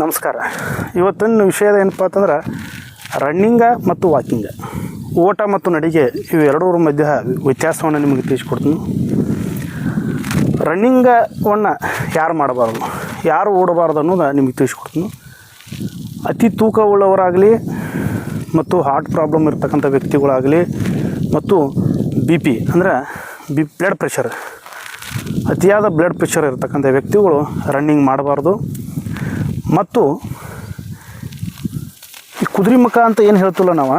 ನಮಸ್ಕಾರ. ಇವತ್ತಿನ ವಿಷಯದ ಏನಪ್ಪ ಅಂತಂದ್ರೆ ರನ್ನಿಂಗ ಮತ್ತು ವಾಕಿಂಗ ಓಟ ಮತ್ತು ನಡಿಗೆ ಇವೆರಡೂರ ಮಧ್ಯ ವ್ಯತ್ಯಾಸವನ್ನು ನಿಮಗೆ ತಿಳಿಸ್ಕೊಡ್ತೀನಿ. ರನ್ನಿಂಗವನ್ನು ಯಾರು ಮಾಡಬಾರ್ದು? ಯಾರು ಓಡಬಾರ್ದು ಅನ್ನೋದು ನಿಮಗೆ ತಿಳಿಸ್ಕೊಡ್ತೀನಿ. ಅತಿ ತೂಕ ಉಳ್ಳವರಾಗಲಿ ಮತ್ತು ಹಾರ್ಟ್ ಪ್ರಾಬ್ಲಮ್ ಇರ್ತಕ್ಕಂಥ ವ್ಯಕ್ತಿಗಳಾಗಲಿ ಮತ್ತು ಬಿ ಪಿ ಅಂದ್ರೆ ಬಿ ಬ್ಲಡ್ ಪ್ರೆಷರ್ ಅತಿಯಾದ ಬ್ಲಡ್ ಪ್ರೆಷರ್ ಇರ್ತಕ್ಕಂಥ ವ್ಯಕ್ತಿಗಳು ರನ್ನಿಂಗ್ ಮಾಡಬಾರ್ದು. ಮತ್ತು ಈ ಕುದುರೆ ಮುಖ ಅಂತ ಏನು ಹೇಳ್ತಿಲ್ಲ ನಾವು?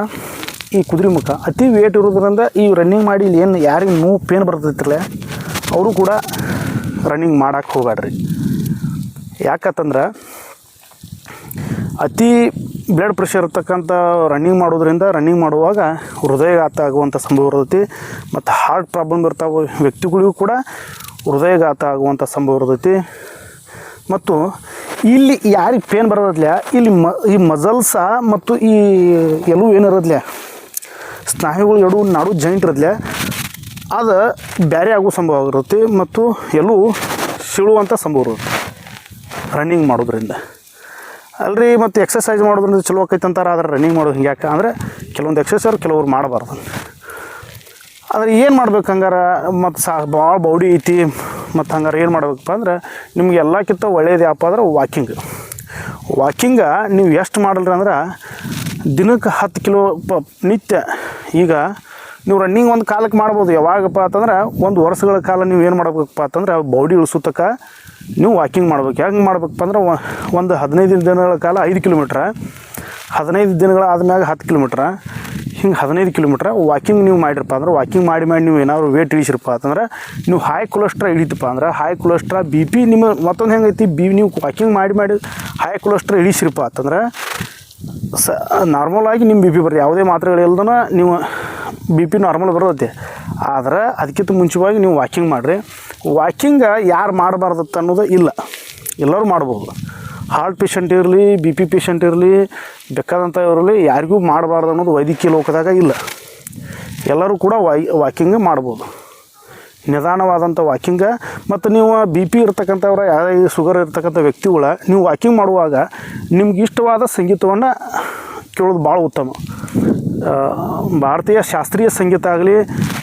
ಈ ಕುದುರೆ ಮುಖ ಅತಿ ವೇಟ್ ಇರೋದ್ರಿಂದ ಈ ರನ್ನಿಂಗ್ ಮಾಡಿ ಇಲ್ಲಿ ಏನು ಯಾರಿಗೆ ನೋವು ಪೇನ್ ಬರ್ತೈತಿರಲ್ಲ ಅವರು ಕೂಡ ರನ್ನಿಂಗ್ ಮಾಡಕ್ಕೆ ಹೋಗ್ಬೇಡ್ರಿ ಯಾಕಂತಂದ್ರೆ ಅತಿ ಬ್ಲಡ್ ಪ್ರೆಷರ್ ಇರ್ತಕ್ಕಂಥ ರನ್ನಿಂಗ್ ಮಾಡೋದ್ರಿಂದ ರನ್ನಿಂಗ್ ಮಾಡುವಾಗ ಹೃದಯಘಾತ ಆಗುವಂಥ ಸಂಭವ ಇರ್ತೈತಿ ಮತ್ತು ಹಾರ್ಟ್ ಪ್ರಾಬ್ಲಮ್ ಇರ್ತಾವ ವ್ಯಕ್ತಿಗಳಿಗೂ ಕೂಡ ಹೃದಯಘಾತ ಆಗುವಂಥ ಸಂಭವ ಇರ್ತೈತಿ. ಮತ್ತು ಇಲ್ಲಿ ಯಾರಿಗೆ ಪೇನ್ ಬರೋದಿಲ್ಲ ಇಲ್ಲಿ ಮ, ಈ ಮಜಲ್ಸ ಮತ್ತು ಈ ಎಲ್ಲೂ ಏನಿರೋದಿಲ್ಲ ಸ್ನಾಯುಗಳು ಎರಡು ನಾಡು ಜಾಯಿಂಟ್ ಇರೋದಿಲ್ಲ ಅದು ಬೇರೆ ಆಗೋ ಸಂಭವ ಆಗಿರುತ್ತೆ ಮತ್ತು ಎಲ್ಲೂ ಸಿಳುವಂಥ ಸಂಭವ ಇರುತ್ತೆ ರನ್ನಿಂಗ್ ಮಾಡೋದ್ರಿಂದ. ಅಲ್ರಿ, ಮತ್ತು ಎಕ್ಸಸೈಸ್ ಮಾಡೋದ್ರಿಂದ ಚಲೋ ಆಕೈತೆ ಅಂತಾರೆ, ಆದ್ರೆ ರನ್ನಿಂಗ್ ಮಾಡೋದು ಹಿಂಗೆ ಯಾಕೆ ಅಂದರೆ ಕೆಲವೊಂದು ಎಕ್ಸಸೈಸ್ ಕೆಲವ್ರು ಮಾಡಬಾರ್ದು. ಆದರೆ ಏನು ಮಾಡ್ಬೇಕು ಹಂಗಾರೆ ಮತ್ತು ಸಾ ಭಾಳ ಬೌಡಿ ಐತಿ ಮತ್ತು ಹಂಗಾರೆ ಏನು ಮಾಡ್ಬೇಕಪ್ಪ ಅಂದ್ರೆ ನಿಮ್ಗೆ ಎಲ್ಲಕ್ಕಿಂತ ಒಳ್ಳೆಯದು ಯಾಪ ಅಂದ್ರೆ ವಾಕಿಂಗ್ ವಾಕಿಂಗ ನೀವು ಎಷ್ಟು ಮಾಡಲ್ರಿ ಅಂದ್ರೆ ದಿನಕ್ಕೆ ಹತ್ತು ಕಿಲೋ ಪ ನಿತ್ಯ ಈಗ ನೀವು ರನ್ನಿಂಗ್ ಒಂದು ಕಾಲಕ್ಕೆ ಮಾಡ್ಬೋದು. ಯಾವಾಗಪ್ಪ ಅಂತಂದ್ರೆ ಒಂದು ವರ್ಷಗಳ ಕಾಲ ನೀವು ಏನು ಮಾಡ್ಬೇಕಪ್ಪ ಅಂತಂದ್ರೆ ಬಾಡಿ ಇಳಿಸೋತಕ್ಕ ನೀವು ವಾಕಿಂಗ್ ಮಾಡ್ಬೇಕು. ಹೆಂಗೆ ಮಾಡ್ಬೇಕಪ್ಪ ಅಂದ್ರೆ ಒಂದು ಹದಿನೈದು ದಿನಗಳ ಕಾಲ ಐದು ಕಿಲೋಮೀಟ್ರ. ಹದಿನೈದು ದಿನಗಳ ಆದ್ಮ್ಯಾಗ ಹತ್ತು ಕಿಲೋಮೀಟ್ರ. ಹಿಂಗೆ ಹದಿನೈದು ಕಿಲೋಮೀಟ್ರ್ ವಾಕಿಂಗ್ ನೀವು ಮಾಡಿರಪ್ಪ ಅಂದ್ರೆ ವಾಕಿಂಗ್ ಮಾಡಿ ಮಾಡಿ ನೀವು ಏನಾದ್ರು ವೇಟ್ ಇಳಿಸಿರಪ್ಪ ಅಂತಂದ್ರೆ ನೀವು ಹೈ ಕೊಲೆಸ್ಟ್ರಾ ಇಳಿತಪ್ಪ ಅಂದ್ರೆ ಹೈ ಕೊಲೆಸ್ಟ್ರಾ ಬಿ ಪಿ ನಿಮ್ಮ ಮತ್ತೊಂದು ಹೆಂಗೈತಿ ಬಿ ನೀವು ವಾಕಿಂಗ್ ಮಾಡಿ ಮಾಡಿ ಹೈ ಕೊಲೆಸ್ಟ್ರಾ ಇಳಿಸಿರಪ್ಪ ಅಂತಂದ್ರೆ ಸ ನಾರ್ಮಲ್ ಆಗಿ ನಿಮ್ಮ ಬಿ ಪಿ ಬರ್ತದೆ. ಯಾವುದೇ ಮಾತ್ರೆಗಳಿಲ್ದನ ನೀವು ಬಿ ಪಿ ನಾರ್ಮಲ್ ಬರುತ್ತೆ ಆದರೆ ಅದಕ್ಕಿಂತ ಮುಂಚೆವಾಗಿ ನೀವು ವಾಕಿಂಗ್ ಮಾಡಿರಿ. ವಾಕಿಂಗ ಯಾರು ಮಾಡಬಾರ್ದತ್ತ ಅನ್ನೋದು ಇಲ್ಲ. ಎಲ್ಲರೂ ಮಾಡ್ಬೋದು. ಹಾರ್ಟ್ ಪೇಷಂಟ್ ಇರಲಿ ಬಿ ಪಿ ಪೇಷಂಟ್ ಇರಲಿ ಬೇಕಾದಂಥ ಇರಲಿ ಯಾರಿಗೂ ಮಾಡಬಾರ್ದು ಅನ್ನೋದು ವೈದ್ಯಕೀಯ ಲೋಕದಾಗ ಇಲ್ಲ. ಎಲ್ಲರೂ ಕೂಡ ವಾಯ್ ವಾಕಿಂಗ್ ಮಾಡ್ಬೋದು. ನಿಧಾನವಾದಂಥ ವಾಕಿಂಗ ಮತ್ತು ನೀವು ಬಿ ಪಿ ಇರ್ತಕ್ಕಂಥವ್ರ ಯಾವುದೇ ಶುಗರ್ ಇರ್ತಕ್ಕಂಥ ವ್ಯಕ್ತಿಗಳ, ನೀವು ವಾಕಿಂಗ್ ಮಾಡುವಾಗ ನಿಮ್ಗೆ ಇಷ್ಟವಾದ ಸಂಗೀತವನ್ನು ಕೇಳೋದು ಭಾಳ ಉತ್ತಮ. ಭಾರತೀಯ ಶಾಸ್ತ್ರೀಯ ಸಂಗೀತ ಆಗಲಿ,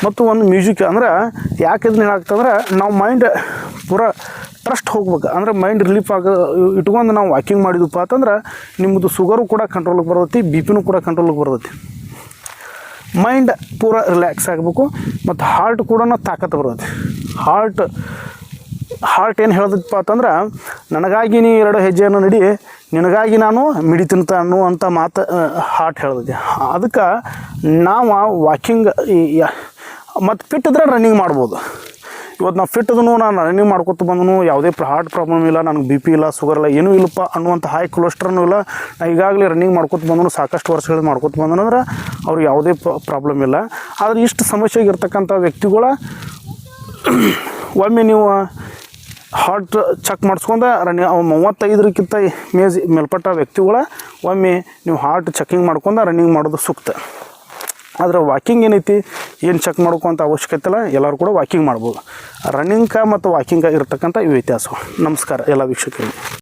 ಮತ್ತು ಒಂದು ಮ್ಯೂಸಿಕ್ ಅಂದ್ರೆ ಯಾಕೆ ಇದನ್ನ ಹೇಳಾಗ್ತಂದ್ರೆ ನಾವು ಮೈಂಡ್ ಪೂರ ಟ್ರಸ್ಟ್ ಹೋಗ್ಬೇಕು. ಅಂದರೆ ಮೈಂಡ್ ರಿಲೀಫ್ ಆಗ ಇಟ್ಕೊಂಡು ನಾವು ವಾಕಿಂಗ್ ಮಾಡಿದ್ವಪ್ಪ ಅಂತಂದ್ರೆ ನಿಮ್ಮದು ಶುಗರು ಕೂಡ ಕಂಟ್ರೋಲ್ಗೆ ಬರ್ತೈತಿ ಬಿ ಪಿನೂ ಕೂಡ ಕಂಟ್ರೋಲಿಗೆ ಬರ್ತೈತಿ. ಮೈಂಡ್ ಪೂರ ರಿಲ್ಯಾಕ್ಸ್ ಆಗಬೇಕು ಮತ್ತು ಹಾರ್ಟ್ ಕೂಡ ತಾಕತ್ತು ಬರ್ತೈತಿ. ಹಾರ್ಟ್ ಹಾರ್ಟ್ ಏನು ಹೇಳ್ದಪ್ಪ ಅಂತಂದ್ರೆ ನನಗಾಗಿ ನೀ ಎರಡು ಹೆಜ್ಜೆಯನ್ನು ನಡಿ, ನಿನಗಾಗಿ ನಾನು ಮಿಡಿತಿಂತ ಅನ್ನುವಂಥ ಮಾತು ಹಾರ್ಟ್ ಹೇಳ್ದೈತಿ. ಅದಕ್ಕೆ ನಾವು ವಾಕಿಂಗ್ ಮತ್ತು ಫಿಟ್ ರನ್ನಿಂಗ್ ಮಾಡ್ಬೋದು. ಇವತ್ತು ನಾವು ಫಿಟ್ ಅದನ್ನು ನಾನು ರನ್ನಿಂಗ್ ಮಾಡ್ಕೊತ ಬಂದನು, ಯಾವುದೇ ಹಾರ್ಟ್ ಪ್ರಾಬ್ಲಮ್ ಇಲ್ಲ, ನನಗೆ ಬಿ ಪಿ ಇಲ್ಲ ಶುಗರ್ ಇಲ್ಲ, ಏನೂ ಇಲ್ಲಪ್ಪ ಅನ್ನುವಂಥ ಹೈ ಕೊಲೆಸ್ಟ್ರಾನು ಇಲ್ಲ. ನಾ ಈಗಾಗಲೇ ರನ್ನಿಂಗ್ ಮಾಡ್ಕೊತ ಬಂದನು, ಸಾಕಷ್ಟು ವರ್ಷಗಳು ಮಾಡ್ಕೊತ ಬಂದನಂದ್ರೆ ಅವ್ರಿಗೆ ಯಾವುದೇ ಪ್ರಾಬ್ಲಮ್ ಇಲ್ಲ. ಆದರೆ ಇಷ್ಟು ಸಮಸ್ಯೆಗಿರ್ತಕ್ಕಂಥ ವ್ಯಕ್ತಿಗಳ ಒಮ್ಮೆ ನೀವು ಹಾರ್ಟ್ ಚೆಕ್ ಮಾಡಿಸ್ಕೊಂಡ ರನ್ನಿ ಮೂವತ್ತೈದರಕ್ಕಿಂತ ಮೇಜ್ ಮೇಲ್ಪಟ್ಟ ವ್ಯಕ್ತಿಗಳ ಒಮ್ಮೆ ನೀವು ಹಾರ್ಟ್ ಚೆಕಿಂಗ್ ಮಾಡ್ಕೊಂಡ ರನ್ನಿಂಗ್ ಮಾಡೋದು ಸೂಕ್ತ. ಆದರೆ ವಾಕಿಂಗ್ ಏನೈತಿ? ಏನು ಚೆಕ್ ಮಾಡ್ಕೊಂತ ಅವಶ್ಯಕತೆ ಇಲ್ಲ. ಎಲ್ಲರೂ ಕೂಡ ವಾಕಿಂಗ್ ಮಾಡ್ಬೋದು. ರನ್ನಿಂಗ್ಕ ಮತ್ತು ವಾಕಿಂಗ್ ಇರತಕ್ಕಂಥ ವ್ಯತ್ಯಾಸ ನಮಸ್ಕಾರ ಎಲ್ಲ ವೀಕ್ಷಕರಿಗೆ.